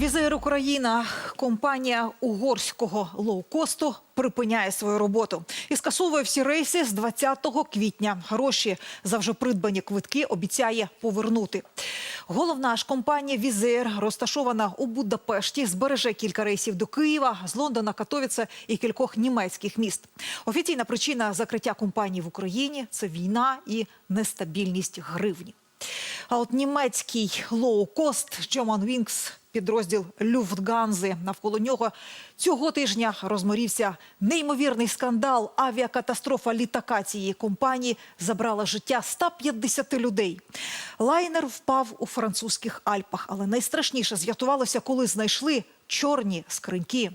Візир Україна, компанія угорського лоукосту припиняє свою роботу і скасовує всі рейси з 20 квітня. Гроші за вже придбані квитки обіцяє повернути. Головна ж компанія Візир, розташована у Будапешті, збереже кілька рейсів до Києва, з Лондона, Катовіце і кількох німецьких міст. Офіційна причина закриття компанії в Україні це війна і нестабільність гривні. А от німецький лоукост German Wings, підрозділ Люфтганзи, навколо нього цього тижня розморівся неймовірний скандал. Авіакатастрофа літака цієї компанії забрала життя 150 людей. Лайнер впав у французьких Альпах, але найстрашніше з'ятувалося, коли знайшли чорні скриньки.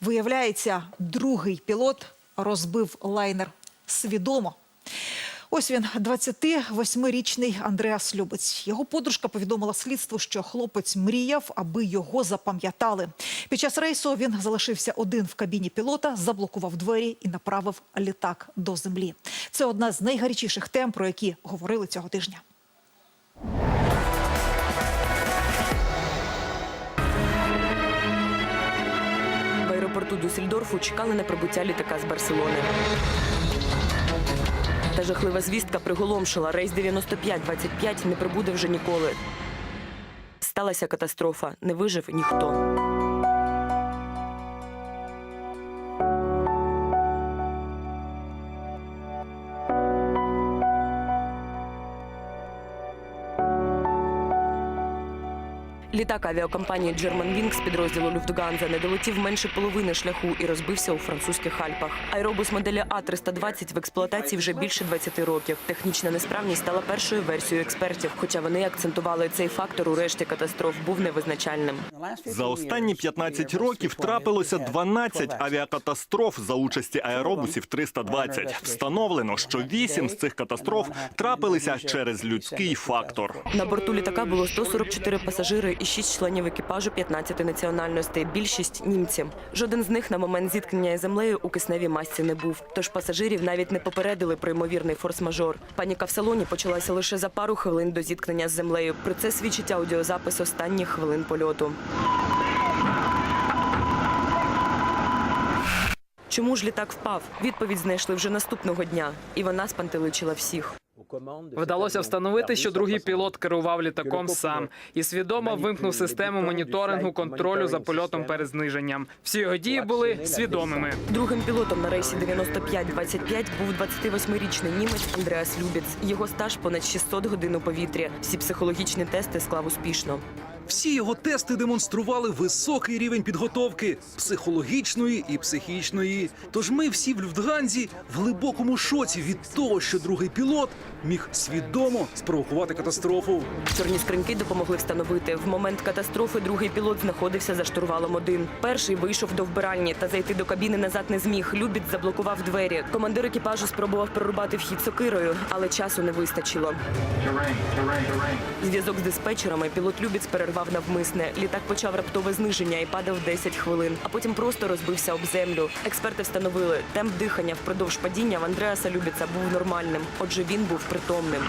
Виявляється, другий пілот розбив лайнер свідомо. Ось він, 28-річний Андреас Любець. Його подружка повідомила слідству, що хлопець мріяв, аби його запам'ятали. Під час рейсу він залишився один в кабіні пілота, заблокував двері і направив літак до землі. Це одна з найгарячіших тем, про які говорили цього тижня. В аеропорту Дюссельдорфу чекали на прибуття літака з Барселони. Та жахлива звістка приголомшила. Рейс 95-25 не прибуде вже ніколи. Сталася катастрофа. Не вижив ніхто. Літак авіакомпанії Germanwings підрозділу Люфтганза не долетів менше половини шляху і розбився у французьких Альпах. Аеробус моделі А320 в експлуатації вже більше 20 років. Технічна несправність стала першою версією експертів, хоча вони акцентували цей фактор у решті катастроф був невизначальним. За останні 15 років трапилося 12 авіакатастроф за участі аеробусів 320. Встановлено, що 8 з цих катастроф трапилися через людський фактор. На борту літака було 144 пасажири і 6 членів екіпажу 15 національностей. Більшість німці. Жоден з них на момент зіткнення із землею у кисневій масці не був. Тож пасажирів навіть не попередили про ймовірний форс-мажор. Паніка в салоні почалася лише за пару хвилин до зіткнення з землею. Про це свідчить аудіозапис останніх хвилин польоту. Чому ж літак впав? Відповідь знайшли вже наступного дня, і вона спантеличила всіх. Вдалося встановити, що другий пілот керував літаком сам і свідомо вимкнув систему моніторингу контролю за польотом перед зниженням. Всі його дії були свідомими. Другим пілотом на рейсі 95-25 був 28-річний німець Андреас Любіц. Його стаж понад 600 годин у повітрі. Всі психологічні тести склав успішно. Всі його тести демонстрували високий рівень підготовки психологічної і психічної. Тож ми всі в Люфтганзі в глибокому шоці від того, що другий пілот міг свідомо спровокувати катастрофу. Чорні скриньки допомогли встановити. В момент катастрофи другий пілот знаходився за штурвалом один. Перший вийшов до вбиральні та зайти до кабіни назад не зміг. Любіт заблокував двері. Командир екіпажу спробував прорубати вхід сокирою, але часу не вистачило. Зв'язок з диспетчерами пілот Любіц перервав навмисне. Літак почав раптове зниження і падав 10 хвилин, а потім просто розбився об землю. Експерти встановили, темп дихання впродовж падіння в Андреаса Любіца був нормальним. Отже, він був притомним.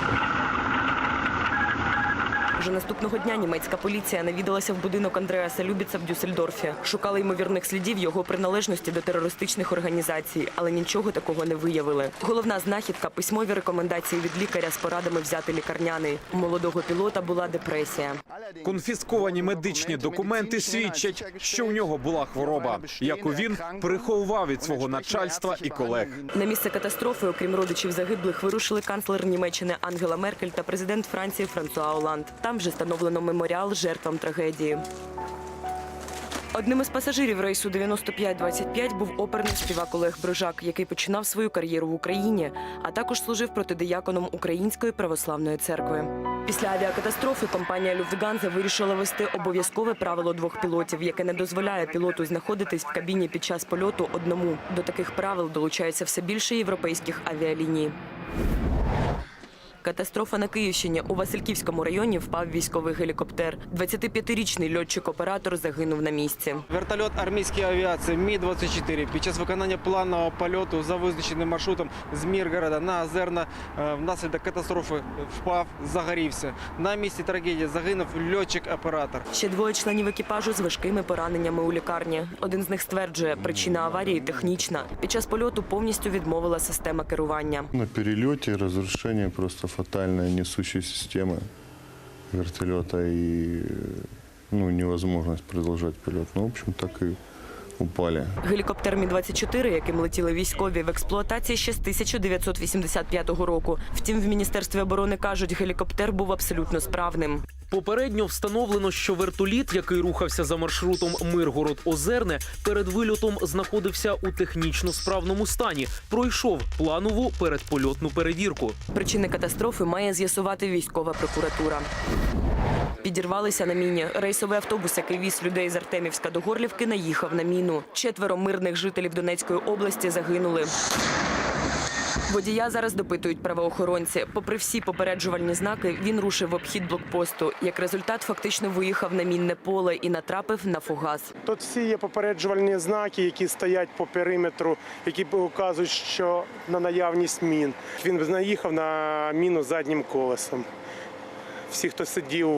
Вже наступного дня німецька поліція навідалася в будинок Андреаса Любіца в Дюссельдорфі. Шукали ймовірних слідів його приналежності до терористичних організацій, але нічого такого не виявили. Головна знахідка письмові рекомендації від лікаря з порадами взяти лікарняний. У молодого пілота була депресія. Конфісковані медичні документи свідчать, що у нього була хвороба, яку він переховував від свого начальства і колег. На місце катастрофи, окрім родичів загиблих, вирушили канцлер Німеччини Ангела Меркель та президент Франції Франсуа Оланд. Там вже встановлено меморіал жертвам трагедії. Одним із пасажирів рейсу 95-25 був оперний співак Олег Брижак, який починав свою кар'єру в Україні, а також служив протидияконом Української православної церкви. Після авіакатастрофи компанія Люфтганза вирішила вести обов'язкове правило двох пілотів, яке не дозволяє пілоту знаходитись в кабіні під час польоту одному. До таких правил долучається все більше європейських авіаліній. Катастрофа на Київщині. У Васильківському районі впав військовий гелікоптер. 25-річний льотчик-оператор загинув на місці. Вертольот армійської авіації Мі-24 під час виконання планового польоту за визначеним маршрутом з Міргорода на Озерна е, внаслідок катастрофи впав, загорівся. На місці трагедії загинув льотчик-оператор. Ще двоє членів екіпажу з важкими пораненнями у лікарні. Один з них стверджує, причина аварії технічна. Під час польоту повністю відмовила система керування. На перелете разрушение просто фатальной несущая система вертолета и ну, невозможность продолжать полет. Ну, в общем, так и упали. Гелікоптер Мі-24, яким летіли військові, в експлуатації ще з 1985 року. Втім, в Міністерстві оборони кажуть, гелікоптер був абсолютно справним. Попередньо встановлено, що вертоліт, який рухався за маршрутом Миргород-Озерне, перед вильотом знаходився у технічно справному стані. Пройшов планову передпольотну перевірку. Причини катастрофи має з'ясувати військова прокуратура. Підірвалися на міні. Рейсовий автобус, який віз людей з Артемівська до Горлівки, наїхав на міну. Четверо мирних жителів Донецької області загинули. Водія зараз допитують правоохоронці. Попри всі попереджувальні знаки, він рушив в обхід блокпосту. Як результат, фактично виїхав на мінне поле і натрапив на фугас. Тут всі є попереджувальні знаки, які стоять по периметру, які показують, що на наявність мін. Він наїхав на міну заднім колесом. Всі, хто сидів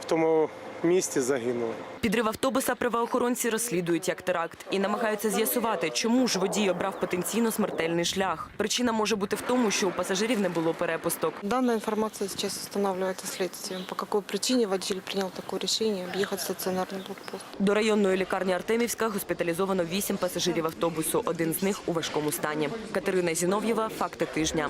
в тому місці, загинули. Підрив автобуса правоохоронці розслідують як теракт і намагаються з'ясувати, чому ж водій обрав потенційно смертельний шлях. Причина може бути в тому, що у пасажирів не було перепусток. Данная информация сейчас устанавливается следствием. По какой причине водитель принял такое решение объехать стационарный блокпост. До районної лікарні Артемівська госпіталізовано вісім пасажирів автобусу. Один з них у важкому стані. Катерина Зінов'єва. Факти тижня.